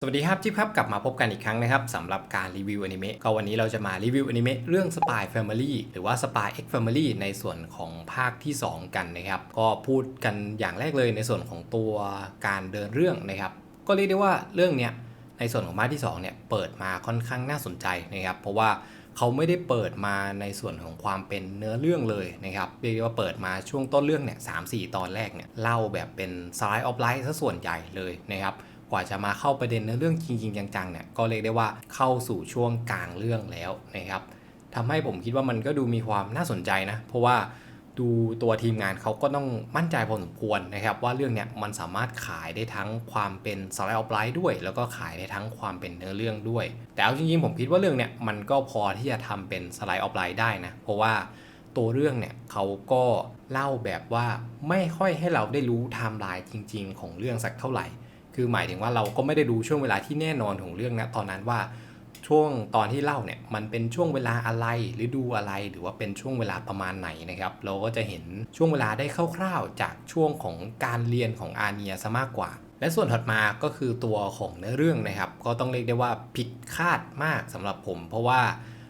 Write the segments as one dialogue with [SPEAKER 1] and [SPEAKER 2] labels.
[SPEAKER 1] สวัสดีครับจิ๊บครับกลับมาพบกันอีกครั้งนะครับสำหรับการรีวิวอนิเมะก็วันนี้เราจะมารีวิวอนิเมะเรื่อง Spy Family หรือว่า Spy X Family ในส่วนของภาคที่ 2 กันนะครับ ก็พูดกันอย่างแรกเลยในส่วนของตัวการเดินเรื่องนะครับ ก็เรียกได้ว่าเรื่องเนี้ยในส่วนของภาคที่2เนี่ยเปิดมาค่อนข้างน่าสนใจนะครับ เพราะว่าเขาไม่ได้เปิดมาในส่วนของความเป็นเนื้อเรื่องเลยนะครับเรียกได้ว่าเปิดมาช่วงต้นเรื่องเนี่ยสามสี่ตอนแรกเนี่ยเล่าแบบเป็นสไลด์ออฟไลท์ซะส่วนใหญ่เลยนะครับ กว่าจะมาเข้าประเด็นในเรื่องจริงๆจังๆเนี่ยก็เรียกได้ว่าเข้าสู่ช่วงกลางเรื่องแล้วนะครับทำให้ผมคิดว่ามันก็ดูมีความน่าสนใจนะ เพราะว่าดูตัวทีมงานเขาก็ต้องมั่นใจพอสมควรนะครับ ว่าเรื่องเนี้ยมันสามารถขายได้ทั้งความเป็นสไลด์ออฟไลท์ด้วย แล้วก็ขายได้ทั้งความเป็นเนื้อเรื่องด้วย แต่เอาจริงๆผมคิดว่าเรื่องเนี้ยมันก็พอที่จะทำเป็นสไลด์ออฟไลท์ได้นะ เพราะว่าตัวเรื่องเนี่ยเขาก็เล่าแบบว่าไม่ค่อยให้เราได้รู้ไทม์ไลน์จริง ๆ ของเรื่องสักเท่าไหร่ คือหมายถึงว่าเราก็ไม่ได้ดูช่วงเวลาที่แน่นอนของเรื่องนะตอนนั้นว่าช่วงตอนที่เล่าเนี่ยมันเป็นช่วงเวลาอะไรหรือดูอะไรหรือว่าเป็นช่วงเวลาประมาณไหนนะครับ เราก็จะเห็นช่วงเวลาได้คร่าวๆ จากช่วงของการเรียนของอาเนียซะมากกว่า และส่วนถัดมาก็คือตัวของเนื้อเรื่องนะครับ ก็ต้องเรียกได้ว่าผิดคาดมากสำหรับผม เพราะว่า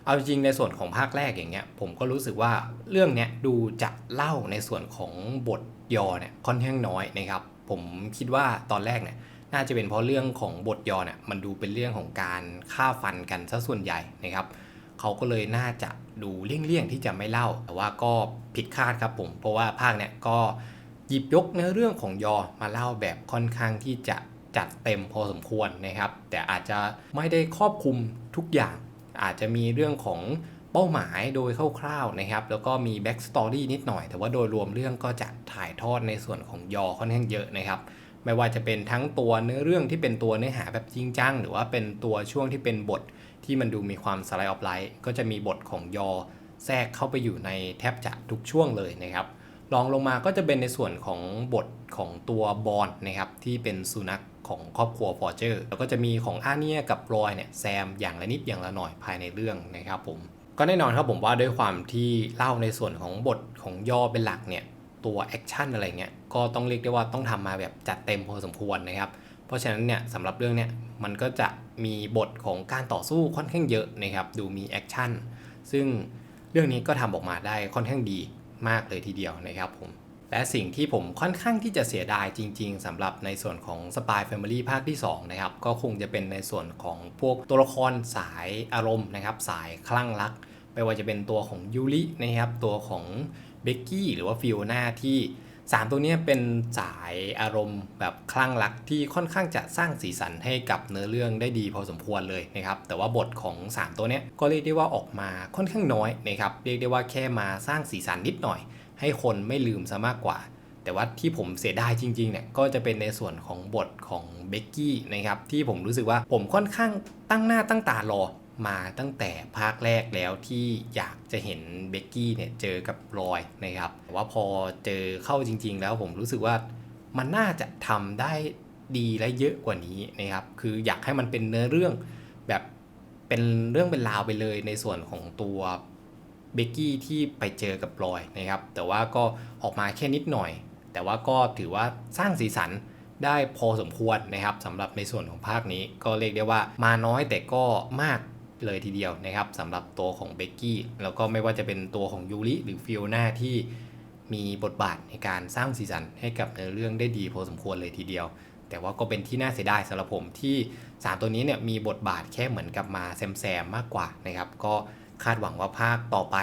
[SPEAKER 1] เอาจริงในส่วนของภาคแรกอย่างเงี้ยผมก็รู้สึกว่าเรื่องเนี้ยดูจะเล่าในส่วนของบทยอเนี่ยค่อนข้างน้อยนะครับ ผมคิดว่าตอนแรกเนี่ย น่าจะเป็นเพราะเรื่องของบทยอเนี่ยมันดูเป็นเรื่องของการฆ่าฟันกันซะส่วนใหญ่นะครับเขาก็เลยน่าจะดูเลี่ยงๆที่จะไม่เล่า แต่ว่าก็ผิดคาดครับผม เพราะว่าภาคเนี่ยก็หยิบยกเนื้อเรื่องของยอมาเล่าแบบค่อนข้างที่จะจัดเต็มพอสมควรนะครับ แต่อาจจะไม่ได้ครอบคลุมทุกอย่าง อาจจะมีเรื่องของเป้าหมายโดยคร่าวๆนะครับ แล้วก็มีแบ็กสตอรี่นิดหน่อย แต่ว่าโดยรวมเรื่องก็จะถ่ายทอดในส่วนของยอค่อนข้างเยอะนะครับ ไม่ว่าจะเป็นทั้งตัวเนื้อเรื่องที่เป็นตัวเนื้อหาแบบจริงจัง หรือว่าเป็นตัวช่วงที่เป็นบทที่มันดูมีความสไลด์ออฟไลท์ก็จะมีบทของยอแทรกเข้าไปอยู่ในแทบจะทุกช่วงเลยนะครับรองลงมาก็จะเป็นในส่วนของบทของตัวบอลนะครับที่เป็นสุนัขของครอบครัวฟอร์เจอร์แล้วก็จะมีของอาเนียกับรอยเนี่ยแซมอย่างละนิดอย่างละหน่อยภายในเรื่องนะครับผมก็แน่นอนครับผมว่าด้วยความที่เล่าในส่วนของบทของย่อเป็นหลักเนี่ย ตัวแอคชั่นอะไรเงี้ยก็ต้องเรียกได้ว่าต้องทำมาแบบจัดเต็มพอสมควรนะครับ เพราะฉะนั้นเนี่ยสำหรับเรื่องเนี้ยมันก็จะมีบทของการต่อสู้ค่อนข้างเยอะนะครับ ดูมีแอคชั่นซึ่งเรื่องนี้ก็ทำออกมาได้ค่อนข้างดีมากเลยทีเดียวนะครับผมและสิ่งที่ผมค่อนข้างที่จะเสียดายจริง ๆสำหรับในส่วนของ Spy Family ภาคที่ 2 นะครับ ก็คงจะเป็นในส่วนของพวกตัวละครสายอารมณ์นะครับ สายคลั่งรัก ไม่ว่าจะเป็นตัวของยูรินะครับ ตัวของ เบกกี้หรือว่าฟิโอนาที่3 ตัวนี้เป็นสายอารมณ์แบบคลั่งรักที่ค่อนข้างจะสร้างสีสันให้กับเนื้อเรื่องได้ดีพอสมควรเลยนะครับแต่ว่าบทของ 3 ตัวนี้ก็เรียกได้ว่าออกมาค่อนข้างน้อยนะครับเรียกได้ว่าแค่มาสร้างสีสันนิดหน่อย ให้คนไม่ลืมซะมากกว่า แต่ว่าที่ผมเสียดายจริงๆเนี่ยก็จะเป็นในส่วนของบทของเบกกี้นะครับที่ผมรู้สึกว่าผมค่อนข้างตั้งหน้าตั้งตารอ มาตั้งแต่ภาคแรกแล้วที่อยากจะเห็นเบกกี้เนี่ยเจอกับรอยนะครับว่าพอเจอเข้าจริง ๆ แล้วผมรู้สึกว่ามันน่าจะทำได้ดีและเยอะกว่านี้นะครับ คืออยากให้มันเป็นเนื้อเรื่องแบบเป็นเรื่องเป็นราวไปเลยในส่วนของตัวเบกกี้ที่ไปเจอกับรอยนะครับ แต่ว่าก็ออกมาแค่นิดหน่อย แต่ว่าก็ถือว่าสร้างสีสันได้พอสมควรนะครับสำหรับในส่วนของภาคนี้ก็เรียกได้ว่ามาน้อยแต่ก็มาก เลยทีเดียวนะครับสำหรับตัวของเบกกี้แล้วก็ไม่ว่าจะเป็นตัวของยูริหรือฟิโอนาที่มีบทบาทในการสร้างสีสันให้กับเนื้อเรื่องได้ดีพอสมควรเลยทีเดียว แต่ว่าก็เป็นที่น่าเสียดายสำหรับผมที่ 3 ตัวนี้เนี่ยมีบทบาทแค่เหมือนกับมาแซมๆมากกว่านะครับก็คาดหวังว่าภาคต่อไป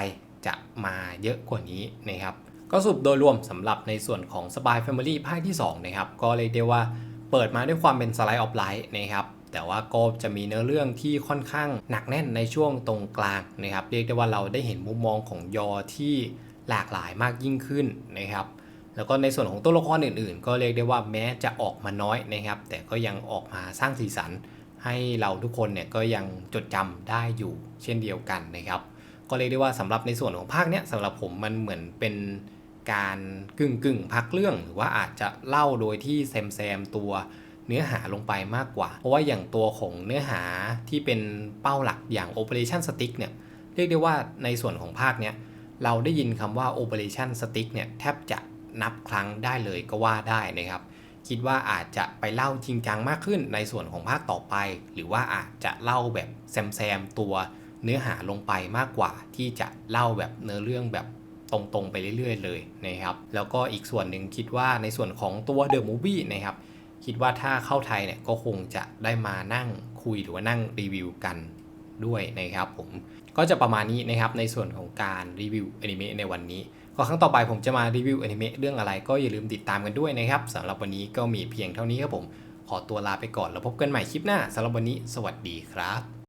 [SPEAKER 1] จะมาเยอะกว่านี้นะครับก็สรุปโดยรวมสำหรับในส่วนของ Spy Family ภาคที่2นะครับก็เลยกได้ว่าเปิดมาด้วยความเป็นสไลด์ออฟไลท์นะครับ แต่ว่าก็จะมีเนื้อเรื่องที่ค่อนข้างหนักแน่นในช่วงตรงกลางนะครับเรียกได้ว่าเราได้เห็นมุมมองของยอที่หลากหลายมากยิ่งขึ้นนะครับแล้วก็ในส่วนของตัวละครอื่นๆ ก็เรียกได้ว่าแม้จะออกมาน้อยนะครับ แต่ก็ยังออกมาสร้างสีสัน ให้เราทุกคนเนี่ยก็ยังจดจำได้อยู่เช่นเดียวกันนะครับ ก็เรียกได้ว่าสำหรับในส่วนของภาคเนี้ยสำหรับผมมันเหมือนเป็นการกึ่งกึ่งพักเรื่อง หรือว่าอาจจะเล่าโดยที่แซมแซมตัว เนื้อหาลงไปมากกว่า เพราะว่าอย่างตัวของเนื้อหาที่เป็นเป้าหลักอย่าง Operation Stick เนี่ยเรียกได้ว่าในส่วนของภาคเนี้ยเราได้ยินคำว่า Operation Stick เนี่ยแทบจะนับครั้งได้เลยก็ว่าได้นะครับ คิดว่าอาจจะไปเล่าจริงจังมากขึ้นในส่วนของภาคต่อไป หรือว่าอาจจะเล่าแบบแซมแซมๆตัวเนื้อหาลงไปมากกว่า ที่จะเล่าแบบเนื้อเรื่องแบบตรงๆไปเรื่อยๆ เลยนะครับ แล้วก็อีกส่วนหนึ่งคิดว่าในส่วนของตัว The Movie นะครับ คิดว่าถ้าเข้าไทยเนี่ยก็คงจะได้มานั่งคุยหรือว่านั่งรีวิวกันด้วยนะครับผมก็จะประมาณนี้นะครับในส่วนของการรีวิวอนิเมะในวันนี้ ก็ครั้งต่อไปผมจะมารีวิวอนิเมะเรื่องอะไรก็อย่าลืมติดตามกันด้วยนะครับสำหรับวันนี้ก็มีเพียงเท่านี้ครับผม ขอตัวลาไปก่อนแล้วพบกันใหม่คลิปหน้าสำหรับวันนี้ สวัสดีครับ